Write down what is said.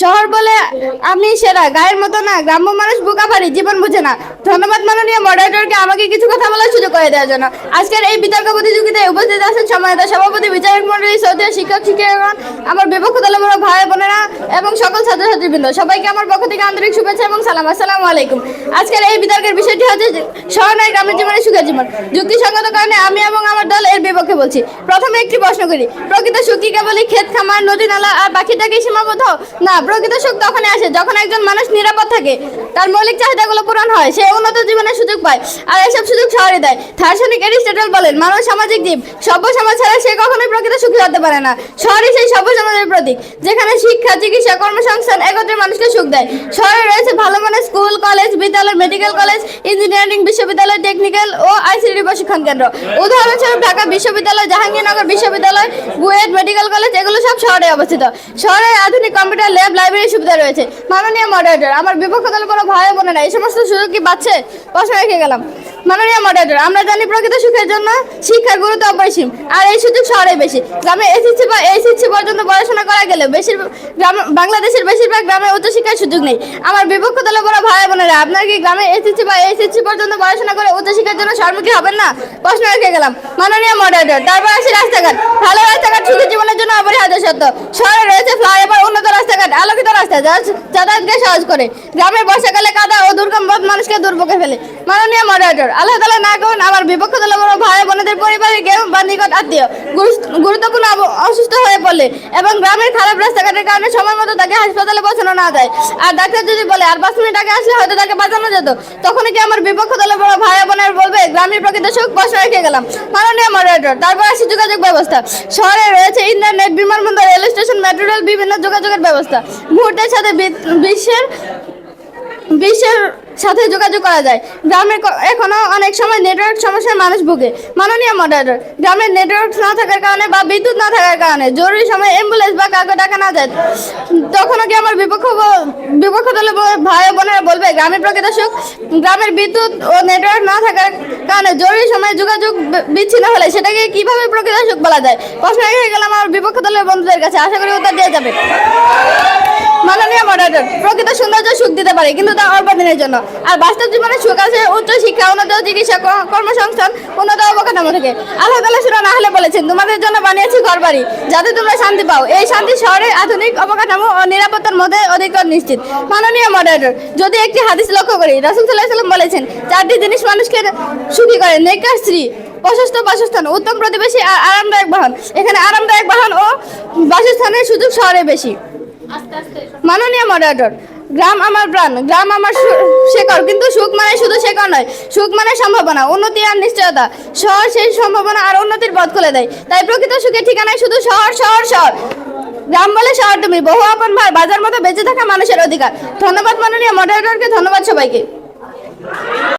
শহর বলে আমি সেরা, গায়ের মতো না, গ্রাম্য মানুষ বোকা পারি জীবন বুঝে না। ধন্যবাদ মাননীয় মডারেটরকে আমাকে কিছু কথা বলার সুযোগ করে দেওয়ার জন্য। আজকের এই বিতর্ক প্রতিযোগিতায় উপস্থিত আছেন সম্মানিত সভাপতি, বিচারক মন্ডলী সৌদি শিক্ষক, শিক্ষকগণ, আমার বিপক্ষ বড় ভাই বোনেরা এবং সকল ছাত্রছাত্রীবৃন্দ। সবাইকে আমার পক্ষ থেকে আন্তরিক শুভেচ্ছা এবং সালাম। আসসালামু আলাইকুম। আজকের এই বিতর্কের বিষয়টি হচ্ছে শহর নয়, গ্রামের জীবনে সুখের জীবন। যুক্তিসঙ্গত কারণে আমি এবং আমার দল এর বিপক্ষে বলছি। প্রথমে একটি প্রশ্ন করি। প্রকৃত সুখী কেবলই ক্ষেত খামার, নদী নালা আর বাকিটাকে সীমাবদ্ধ? না প্রকৃত সুখ তখনই আসে যখন একজন মানুষ নিরাপদ থাকে। তার মৌলিক চাহিদাগুলো পূরণ হয়, সে উন্নত জীবনের সুযোগ পায় আর এসব সুযোগ শহরে দেয়। দার্শনিক এরিস্টটল বলেন মানুষ সামাজিক জীব সভ্য সমাজ ছাড়া সে কখনোই প্রকৃত সুখী হতে পারে না। শহরে সেই সভ্য সমাজের প্রতীক, যেখানে শিক্ষা, চিকিৎসা, কর্মসংস্থান একত্রে মানুষকে সুখ দেয়। শহরে রয়েছে ভালো মানের স্কুল, কলেজ, বিদ্যালয় মেডিকেল কলেজ ইঞ্জিনিয়ারিং বিশ্ববিদ্যালয় টেকনিক্যাল ও আইসিডি প্রশিক্ষণ কেন্দ্র। উদাহরণস্বরূপ ঢাকা বিশ্ববিদ্যালয়, জাহাঙ্গীরনগর বিশ্ববিদ্যালয়, বুয়েট মেডিকেল কলেজ, এগুলো সব শহরে অবস্থিত। শহরে আধুনিক কম্পিউটার, ল্যাব লাইব্রেরি সুবিধা রয়েছে। মাননীয় মডারেটর আমার বিপক্ষ দল কোনো ভয় বোনেরা এই সমস্ত সুযোগ কি পাচ্ছে প্রশ্ন রেখে গেলাম। মাননীয় মডারেটর আমরা জানি প্রকৃত সুখের জন্য শিক্ষার গুরুত্ব অপরিসীম, আর এই সুযোগ শহরে বেশি। গ্রামে এসএসসি বা এইচএসসি পর্যন্ত পড়াশোনা করা গেলে বেশির গ্রাম, বাংলাদেশের বেশিরভাগ গ্রামে উচ্চশিক্ষার সুযোগ নেই। আমার বিপক্ষ দলে বড় ভাই বোনেরা আপনার কি গ্রামে এসএসসি বা এইচএসসি পর্যন্ত পড়াশোনা করে উচ্চশিক্ষার জন্য সম্মুখীন হবেন না? প্রশ্ন রেখে গেলাম। মাননীয় মডারেটর তারপর আসি রাস্তাঘাট। ভালো রাস্তাঘাট সুখী জীবনের জন্য অপরিহার্য সত্য। শহরে রয়েছে ফ্লাইওভার উন্নত রাস্তাঘাট, আলোকিত রাস্তা, যা যাতায়াতকে সহজ করে। গ্রামের বর্ষাকালে কাদা ও দুর্গম পথ মানুষকে দুর্ভোগে ফেলে। মাননীয় মডারেটর আল্লাহ তালা না করুন, আমার বিপক্ষ বড় ভাই বোনদের পরিবারের কেউ বা নিকট আত্মীয় গুরুত্বপূর্ণ অসুস্থ হয়ে পড়লে এবং গ্রামের খারাপ রাস্তাঘাটের কারণে সময় মতো তাকে হাসপাতালে পৌঁছানো না যায় আর ডাক্তার যদি বলে, আর পাঁচ মিনিট আগে আসলে হয়তো তাকে বাঁচানো যেত, তখনই কি আমার বিপক্ষ দলের বড় ভাই বোনের বলবে, গ্রামের প্রকৃত সুখ বসে রেখে গেলাম। মাননীয় মডারেটর তারপর আসি যোগাযোগ ব্যবস্থা। শহরে রয়েছে ইন্টারনেট বিমানবন্দর রেল স্টেশন মেট্রো রেল বিভিন্ন যোগাযোগের ব্যবস্থা। মুহূর্তের সাথে বিশ্বের বিশ্বের সাথে যোগাযোগ করা যায়। গ্রামে ক- এখনও অনেক সময় নেটওয়ার্ক সমস্যায় মানুষ ভোগে। মাননীয় মডারেটর গ্রামের নেটওয়ার্ক না থাকার কারণে বা বিদ্যুৎ না থাকার কারণে জরুরি সময় অ্যাম্বুলেন্স বা কাউকে ডাকা না যায়। তখনও কি আমার বিপক্ষ বিপক্ষ দলে ভাই বোনেরা বলবে গ্রামের প্রকৃত সুখ, গ্রামের বিদ্যুৎ ও নেটওয়ার্ক না থাকার কারণে জরুরি সময়ে যোগাযোগ বিচ্ছিন্ন হলে সেটাকে কীভাবে প্রকৃত সুখ বলা যায়? প্রশ্ন হয়ে গেলাম আমার বিপক্ষ দলের বন্ধুদের কাছে। আশা করি উত্তর দিয়ে যাবে। মডারেটর প্রকৃত সৌন্দর্য সুখ দিতে পারে, কিন্তু তা দিনের জন্য। আর বাস্তব জীবনে সুখ আছে, উচ্চ শিক্ষা, উন্নত চিকিৎসা কর্মসংস্থান, উন্নত অবকাঠামো থেকে। আল্লাহ তালা সুরা না হলে বলেছেন, তোমাদের জন্য বানিয়েছি ঘর বাড়ি যাতে তোমরা শান্তি পাও। এই শান্তি শহরে আধুনিক অবকাঠামো ও নিরাপত্তার মধ্যে অধিকতর নিশ্চিত। মাননীয় মডারেটর যদি একটি হাদিস লক্ষ্য করি, রাসুল সাল্লাহ সাল্লাম বলেছেন, চারটি জিনিস মানুষকে সুখী করে নেকার স্ত্রী, প্রশস্ত বাসস্থান, উত্তম প্রতিবেশী আর আরামদায়ক বাহন। এখানে আরামদায়ক বাহন ও বাসস্থানের সুযোগ শহরে বেশি। মাননীয় মডারেটর গ্রাম আমার প্রাণ, গ্রাম আমার শেকড় কিন্তু সুখ মানে শুধু শেকড় নয়, সুখ মানে সম্ভাবনা, উন্নতি আর নিশ্চয়তা। শহর সেই সম্ভাবনা আর উন্নতির পথ খুলে দেয়। তাই প্রকৃত সুখের ঠিকানায় শুধু শহর শহর শহর। গ্রাম বলে শহর তুমি, বহু আপন ভাই, বাজার মতো বেঁচে থাকা মানুষের অধিকার। ধন্যবাদ মাননীয় মডারেটরকে ধন্যবাদ সবাইকে।